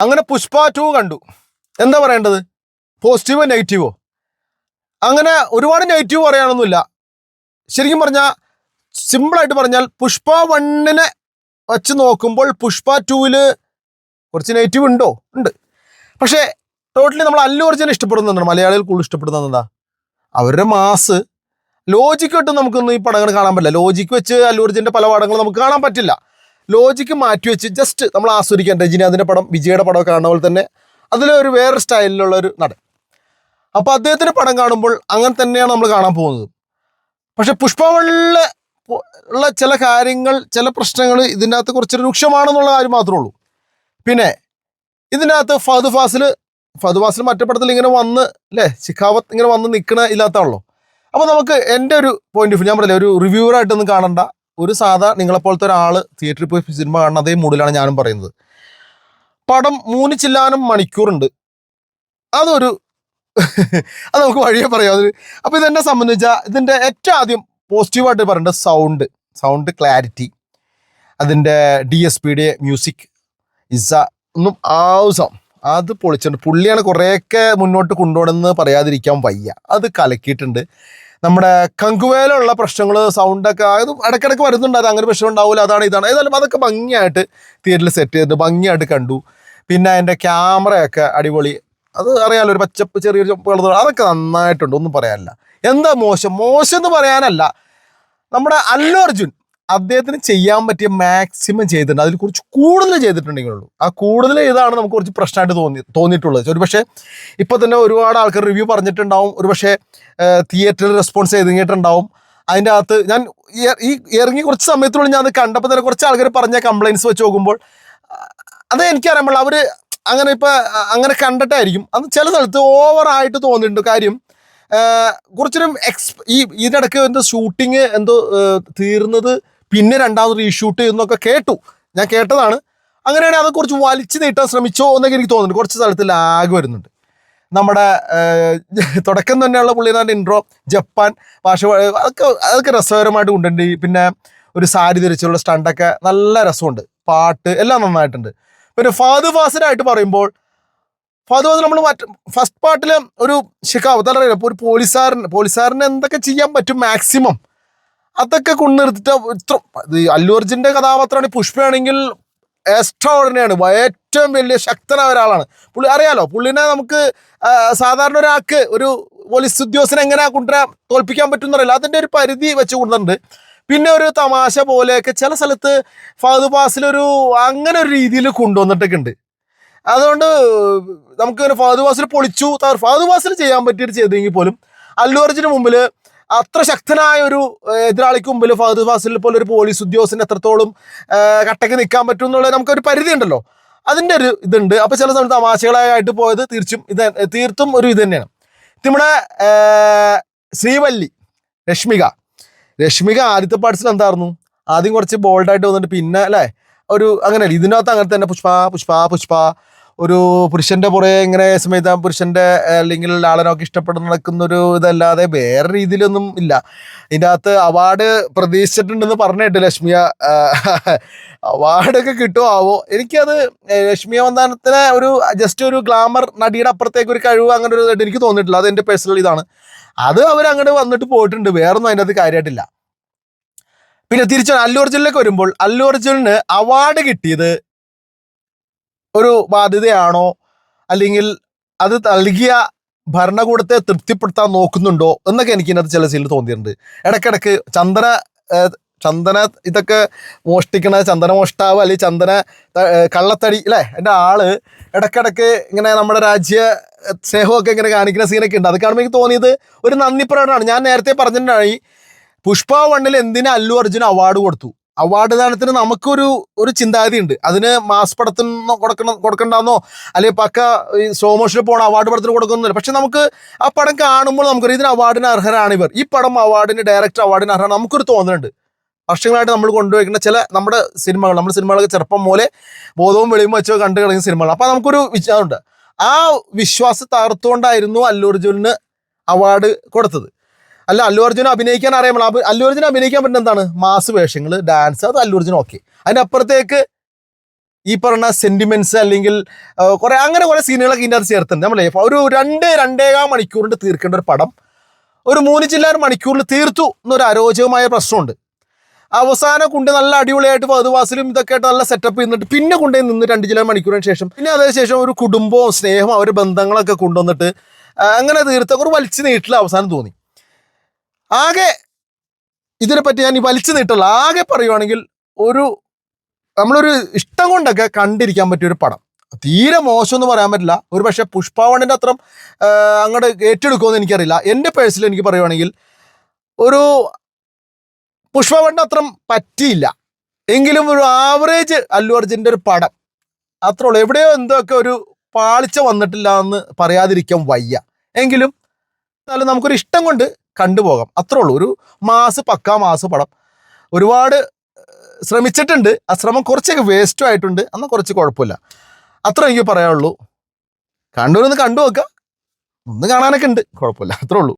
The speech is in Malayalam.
അങ്ങനെ പുഷ്പ ടു കണ്ടു. എന്താ പറയേണ്ടത്? പോസിറ്റീവോ നെഗറ്റീവോ അങ്ങനെ ഒരുപാട് നെഗറ്റീവ് പറയാനൊന്നുമില്ല. ശരിക്കും പറഞ്ഞാൽ സിമ്പിളായിട്ട് പറഞ്ഞാൽ പുഷ്പ വണ്ണിനെ വച്ച് നോക്കുമ്പോൾ പുഷ്പ ടൂവിൽ കുറച്ച് നെഗറ്റീവ് ഉണ്ടോ? ഉണ്ട്. പക്ഷേ ടോട്ടലി നമ്മൾ അല്ലു അർജുനെ ഇഷ്ടപ്പെടുന്നുണ്ട് മലയാളികൾ കൂടുതൽ ഇഷ്ടപ്പെടുന്നത് എന്താ? അവരുടെ മാസ് ലോജിക്ക് ഇട്ട് നമുക്കൊന്നും ഈ പടങ്ങൾ കാണാൻ പറ്റില്ല. ലോജിക്ക് വെച്ച് അല്ലു അർജുന്റെ പല പടങ്ങളും നമുക്ക് കാണാൻ പറ്റില്ല. ലോജിക്ക് മാറ്റി വെച്ച് ജസ്റ്റ് നമ്മൾ ആസ്വദിക്കാൻ രജനീകാന്തിന്റെ പടം വിജയുടെ പടമൊക്കെ കാണുന്ന പോലെ തന്നെ അതിലൊരു വേറെ സ്റ്റൈലിലുള്ള ഒരു നടൻ. അപ്പോൾ അദ്ദേഹത്തിന്റെ പടം കാണുമ്പോൾ അങ്ങനെ തന്നെയാണ് നമ്മൾ കാണാൻ പോകുന്നത്. പക്ഷേ പുഷ്പവളിൽ ഉള്ള ചില കാര്യങ്ങൾ ചില പ്രശ്നങ്ങൾ ഇതിന്റെ അകത്ത് കുറച്ച് രൂക്ഷമാണെന്നുള്ള കാര്യം മാത്രമേ ഉള്ളൂ. പിന്നെ ഇതിനകത്ത് ഫഹദ് ഫാസിൽ ഫഹദ് ഫാസിൽ മറ്റേ പടത്തിൽ ഇങ്ങനെ വന്ന് അല്ലേ ശിഖാവത്ത് ഇങ്ങനെ വന്ന് നിൽക്കണ ഇല്ലാത്താണല്ലോ അപ്പോൾ നമുക്ക് എന്റെ ഒരു പോയിന്റ് ഓഫ് ഞാൻ പറയില്ല ഒരു റിവ്യൂവറായിട്ടൊന്നും കാണണ്ട. ഒരു സാധാ നിങ്ങളെപ്പോലത്തെ ഒരാൾ തിയേറ്ററിൽ പോയി സിനിമ കാണുന്ന അതേ മൂഡിലാണ് ഞാനും പറയുന്നത്. പടം മൂന്ന് ചില്ലാനും മണിക്കൂറുണ്ട്. അതൊരു അത് നമുക്ക് വഴിയെ പറയാം. അതൊരു അപ്പോൾ ഇതെന്നെ സംബന്ധിച്ചാൽ ഇതിന്റെ ഏറ്റവും ആദ്യം പോസിറ്റീവായിട്ട് പറയേണ്ടത് സൗണ്ട് സൗണ്ട് ക്ലാരിറ്റി അതിന്റെ ഡി എസ് പിയുടെ മ്യൂസിക് ഇസ ഒന്നും ആവശ്യം അത് പൊളിച്ചിട്ടുണ്ട്. പുള്ളിയാണ് കുറേയൊക്കെ മുന്നോട്ട് കൊണ്ടുപോകണമെന്ന് പറയാതിരിക്കാൻ വയ്യ. അത് കലക്കിയിട്ടുണ്ട്. നമ്മുടെ കങ്കുവേലുള്ള പ്രശ്നങ്ങൾ സൗണ്ടൊക്കെ അത് ഇടയ്ക്കിടയ്ക്ക് വരുന്നുണ്ട്. അത് അങ്ങനെ പ്രശ്നം ഉണ്ടാവില്ല അതാണ് ഇതാണ്. ഏതായാലും അതൊക്കെ ഭംഗിയായിട്ട് തിയേറ്ററിൽ സെറ്റ് ചെയ്തിട്ടുണ്ട്. ഭംഗിയായിട്ട് കണ്ടു. പിന്നെ അതിന്റെ ക്യാമറയൊക്കെ അടിപൊളി. അത് അറിയാലോ ഒരു പച്ചപ്പ് ചെറിയൊരു കളർ അതൊക്കെ നന്നായിട്ടുണ്ട്. ഒന്നും പറയാനില്ല. എന്താ മോശം? മോശം എന്ന് പറയാനല്ല. നമ്മുടെ അല്ലു അർജുൻ അദ്ദേഹത്തിന് ചെയ്യാൻ പറ്റിയ മാക്സിമം ചെയ്തിട്ടുണ്ട്. അതിൽ കുറച്ച് കൂടുതൽ ചെയ്തിട്ടുണ്ടെങ്കിലുള്ളൂ. ആ കൂടുതൽ ഏതാണ് നമുക്ക് കുറച്ച് പ്രശ്നമായിട്ട് തോന്നി തോന്നിയിട്ടുള്ളത്. ഒരു പക്ഷേ ഇപ്പോൾ തന്നെ ഒരുപാട് ആൾക്കാർ റിവ്യൂ പറഞ്ഞിട്ടുണ്ടാവും. ഒരു പക്ഷേ തിയേറ്ററിൽ റെസ്പോൺസ് ചെയ്തിട്ടുണ്ടാവും. അതിന്റെ അകത്ത് ഞാൻ ഈ- ഇറങ്ങി കുറച്ച് സമയത്തുള്ളിൽ ഞാൻ അത് കണ്ടപ്പോൾ തന്നെ കുറച്ച് ആൾക്കാർ പറഞ്ഞ കംപ്ലയിൻസ് വെച്ച് നോക്കുമ്പോൾ അത് എനിക്കറിയാൻ പാടില്ല അവർ അങ്ങനെ ഇപ്പം അങ്ങനെ കണ്ടിട്ടായിരിക്കും. അത് ചില സ്ഥലത്ത് ഓവറായിട്ട് തോന്നിയിട്ടുണ്ട് കാര്യം. കുറച്ചൊരു എക്സ് ഈ ഇതിനിടയ്ക്ക് എന്തോ ഷൂട്ടിങ് എന്തോ തീർന്നത് പിന്നെ രണ്ടാമത് റീഷൂട്ട് എന്നൊക്കെ കേട്ടു. ഞാൻ കേട്ടതാണ്. അങ്ങനെയാണെങ്കിൽ അത് കുറച്ച് വലിച്ചു നീട്ടാൻ ശ്രമിച്ചോ എന്നൊക്കെ എനിക്ക് തോന്നുന്നുണ്ട്. കുറച്ച് സ്ഥലത്ത് ലാഗ് വരുന്നുണ്ട്. നമ്മുടെ തുടക്കം തന്നെയുള്ള പുള്ളിയുടെ ഇൻട്രോ ജപ്പാൻ ഭാഷ അതൊക്കെ അതൊക്കെ രസകരമായിട്ട് കൊണ്ടുണ്ട് പിന്നെ ഒരു സാരി ധരിച്ചുള്ള സ്റ്റണ്ടൊക്കെ നല്ല രസമുണ്ട്. പാട്ട് എല്ലാം നന്നായിട്ടുണ്ട്. പിന്നെ ഫാദു ഫാസിനായിട്ട് പറയുമ്പോൾ ഫാദു ഫാസിൽ നമ്മൾ മറ്റ് ഫസ്റ്റ് പാർട്ടിൽ ഒരു ഷിക്കാവ് തലറിയില്ല ഒരു പോലീസുകാരൻ പോലീസുകാരന് എന്തൊക്കെ ചെയ്യാൻ പറ്റും മാക്സിമം അതൊക്കെ കൊണ്ടുനിർത്തിട്ട് ഇത്ര ഇത് അല്ലു അർജുന്റെ കഥാപാത്രമാണ് പുഷ്പയാണെങ്കിൽ എക്സ്ട്രാ ഓർഡിനറിയാണ് ഏറ്റവും വലിയ ശക്തനായ ഒരാളാണ്. പുള്ളി അറിയാലോ പുള്ളിനെ നമുക്ക് സാധാരണ ഒരാൾക്ക് ഒരു പോലീസ് ഉദ്യോഗസ്ഥനെ എങ്ങനെ കൊണ്ടുവരാൻ തോൽപ്പിക്കാൻ പറ്റും എന്നറിയില്ല അതിന്റെ ഒരു പരിധി വെച്ച് കൊണ്ടുവന്നിട്ടുണ്ട്. പിന്നെ ഒരു തമാശ പോലെയൊക്കെ ചില സ്ഥലത്ത് ഫഹദ് പാസിലൊരു അങ്ങനെ ഒരു രീതിയിൽ കൊണ്ടുവന്നിട്ടൊക്കെ ഉണ്ട്. അതുകൊണ്ട് നമുക്ക് ഫഹദ് ഫാസിൽ പൊളിച്ചു ഫഹദ് ഫാസിൽ ചെയ്യാൻ പറ്റിയിട്ട് ചെയ്തെങ്കിൽ പോലും അല്ലു അർജുന് മുമ്പിൽ അത്ര ശക്തനായ ഒരു എതിരാളിക്ക് മുമ്പിൽ ഫഹദ് ഫാസിൽ പോലെ ഒരു പോലീസ് ഉദ്യോഗസ്ഥന് എത്രത്തോളം കട്ടയ്ക്ക് നിൽക്കാൻ പറ്റും എന്നുള്ളത് നമുക്കൊരു പരിധി ഉണ്ടല്ലോ. അതിന്റെ ഒരു ഇതുണ്ട്. അപ്പോൾ ചില സമയത്ത് തമാശകളായിട്ട് പോയത് തീർച്ചും ഇത് തീർത്തും ഒരു ഇത് തന്നെയാണ്. നമ്മുടെ ശ്രീവല്ലി രശ്മിക. രശ്മിക ആദ്യത്തെ പാർട്സിൽ എന്തായിരുന്നു? ആദ്യം കുറച്ച് ബോൾഡായിട്ട് വന്നിട്ട് പിന്നെ അല്ലേ? ഒരു അങ്ങനെ ഇതിനകത്ത് അങ്ങനെ തന്നെ പുഷ്പ പുഷ്പ പുഷ്പ. ഒരു പുരുഷന്റെ പുറകെ ഇങ്ങനെ സമയത്ത് പുരുഷന്റെ അല്ലെങ്കിൽ ലാളനൊക്കെ ഇഷ്ടപ്പെട്ട് നടക്കുന്ന ഒരു ഇതല്ലാതെ വേറെ രീതിയിലൊന്നും ഇല്ല. ഇതിന്റെ അകത്ത് അവാർഡ് പ്രതീക്ഷിച്ചിട്ടുണ്ടെന്ന് പറഞ്ഞിട്ട് ലക്ഷ്മിയ അവാർഡൊക്കെ കിട്ടുമോ ആവോ എനിക്കത് ലക്ഷ്മിയ വന്ദാനത്തിന് ഒരു ജസ്റ്റ് ഒരു ഗ്ലാമർ നടിയുടെ അപ്പുറത്തേക്ക് ഒരു കഴിവ് അങ്ങനെ ഒരു ഇതായിട്ട് എനിക്ക് തോന്നിയിട്ടില്ല. അത് എന്റെ പേഴ്സണൽ ഇതാണ്. അത് അവർ അങ്ങോട്ട് വന്നിട്ട് പോയിട്ടുണ്ട്. വേറൊന്നും അതിന്റെ അത് കാര്യമായിട്ടില്ല പിന്നെ തിരിച്ചു അല്ലു അർജുനിലേക്ക് വരുമ്പോൾ അല്ലു അർജുനിന് അവാർഡ് കിട്ടിയത് ഒരു ബാധ്യതയാണോ? അല്ലെങ്കിൽ അത് നൽകിയ ഭരണകൂടത്തെ തൃപ്തിപ്പെടുത്താൻ നോക്കുന്നുണ്ടോ? എന്നൊക്കെ എനിക്ക് ഇതിനകത്ത് ചില സീനിൽ തോന്നിയിട്ടുണ്ട്. ഇടയ്ക്കിടയ്ക്ക് ചന്ദന ചന്ദന ഇതൊക്കെ മോഷ്ടിക്കണ ചന്ദന മോഷ്ടാവ് അല്ലെങ്കിൽ ചന്ദന കള്ളത്തടി അല്ലേ എന്റെ ആൾ ഇടയ്ക്കിടയ്ക്ക് ഇങ്ങനെ നമ്മുടെ രാജ്യ സ്നേഹമൊക്കെ ഇങ്ങനെ കാണിക്കുന്ന സീനൊക്കെ ഉണ്ട്. അത് കാണുമ്പോൾ എനിക്ക് തോന്നിയത് ഒരു നന്ദി പ്രകടനമാണ് ഞാൻ നേരത്തെ പറഞ്ഞിട്ടുണ്ടായി പുഷ്പ വണ്ണിൽ എന്തിനാ അല്ലു അർജുൻ അവാർഡ് കൊടുത്തു? അവാർഡ് ദാനത്തിന് നമുക്കൊരു ഒരു ചിന്താഗതി ഉണ്ട് അതിന് മാസ് പടത്തിന് കൊടുക്കണം കൊടുക്കണ്ടെന്നോ അല്ലെങ്കിൽ പക്ക ഈ സ്ലോ മോഷനിൽ പോകണം അവാർഡ് പടത്തിന് കൊടുക്കുന്നില്ല പക്ഷെ നമുക്ക് ആ പടം കാണുമ്പോൾ നമുക്കൊരു ഇതിന് അവാർഡിന് അർഹരാണ് ഇവർ. ഈ പടം അവാർഡിന് ഡയറക്ടർ അവാർഡിന് അർഹരാണ് നമുക്കൊരു തോന്നലുണ്ട്. വർഷങ്ങളായിട്ട് നമ്മൾ കൊണ്ടുപോയിക്കുന്ന ചില നമ്മുടെ സിനിമകൾ നമ്മുടെ സിനിമകളൊക്കെ ചെറുപ്പം പോലെ ബോധവും വെളിയും വെച്ചോ കണ്ടു കളയുന്ന സിനിമകൾ. അപ്പോൾ നമുക്കൊരു വിശ്വാസമുണ്ട്. ആ വിശ്വാസം തകർത്തുകൊണ്ടായിരുന്നു അല്ലൂർജുലിന് അവാർഡ് കൊടുത്തത്. അല്ല അല്ലു അർജുന അഭിനയിക്കാൻ അറിയാമല്ലോ അല്ലു അർജുന അഭിനയിക്കാൻ പറ്റുന്ന എന്താണ്? മാസ് വേഷങ്ങൾ ഡാൻസ് അത് അല്ലു അർജുന ഓക്കെ അതിനപ്പുറത്തേക്ക് ഈ പറഞ്ഞ സെന്റിമെന്റ്സ് അല്ലെങ്കിൽ കുറെ അങ്ങനെ കുറെ സീനുകളൊക്കെ ഇതിന്റെ ചേർത്തുണ്ട് നമ്മളെ ഒരു രണ്ട് രണ്ടേകാൽ മണിക്കൂറിന്റെ തീർക്കേണ്ട ഒരു പടം. ഒരു മൂന്ന് ചില്ലാറ് മണിക്കൂറിൽ തീർത്തു എന്നൊരു അരോചകമായ പ്രശ്നമുണ്ട്. അവസാനം കൊണ്ട് നല്ല അടിപൊളിയായിട്ട് വധുവാസിലും ഇതൊക്കെ ആയിട്ട് നല്ല സെറ്റപ്പ് ചെയ്തിട്ട് പിന്നെ കൊണ്ടുപോയി നിന്ന് രണ്ട് ചില മണിക്കൂറിന് ശേഷം. പിന്നെ അതിനുശേഷം ഒരു കുടുംബവും സ്നേഹവും അവരുടെ ബന്ധങ്ങളൊക്കെ കൊണ്ടുവന്നിട്ട് അങ്ങനെ തീർത്ത ഒരു വലിച്ചു നീട്ടിൽ അവസാനം തോന്നി. ആകെ ഇതിനെപ്പറ്റി ഞാൻ വലിച്ചു നീട്ടുള്ള ആകെ പറയുവാണെങ്കിൽ ഒരു നമ്മളൊരു ഇഷ്ടം കൊണ്ടൊക്കെ കണ്ടിരിക്കാൻ പറ്റിയൊരു പടം. തീരെ മോശം എന്ന് പറയാൻ പറ്റില്ല. ഒരു പക്ഷേ പുഷ്പാവണിന്റെ അത്ര അങ്ങോട്ട് ഏറ്റെടുക്കുമെന്ന് എനിക്കറിയില്ല. എന്റെ പേഴ്സിൽ എനിക്ക് പറയുവാണെങ്കിൽ ഒരു പുഷ്പവണ്ണം അത്ര പറ്റിയില്ല. എങ്കിലും ഒരു ആവറേജ് അല്ലു അർജുന്റെ ഒരു പടം. അത്രേ ഉള്ളൂ. എവിടെയോ എന്തൊക്കെ ഒരു പാളിച്ച വന്നിട്ടില്ല എന്ന് പറയാതിരിക്കാൻ വയ്യ. എങ്കിലും എന്നാലും നമുക്കൊരു ഇഷ്ടം കൊണ്ട് കണ്ടുപോകാം. അത്രേ ഉള്ളൂ ഒരു മാസ് പക്കാ മാസ് പടം. ഒരുപാട് ശ്രമിച്ചിട്ടുണ്ട്. ആ ശ്രമം കുറച്ചൊക്കെ വേസ്റ്റും ആയിട്ടുണ്ട്. എന്നാൽ കുറച്ച് കുഴപ്പമില്ല. അത്ര എനിക്ക് പറയാനുള്ളൂ. കണ്ടൂരൊന്ന് കണ്ടു നോക്കുക ഒന്ന് കാണാനൊക്കെ ഉണ്ട്. കുഴപ്പമില്ല. അത്രേ ഉള്ളൂ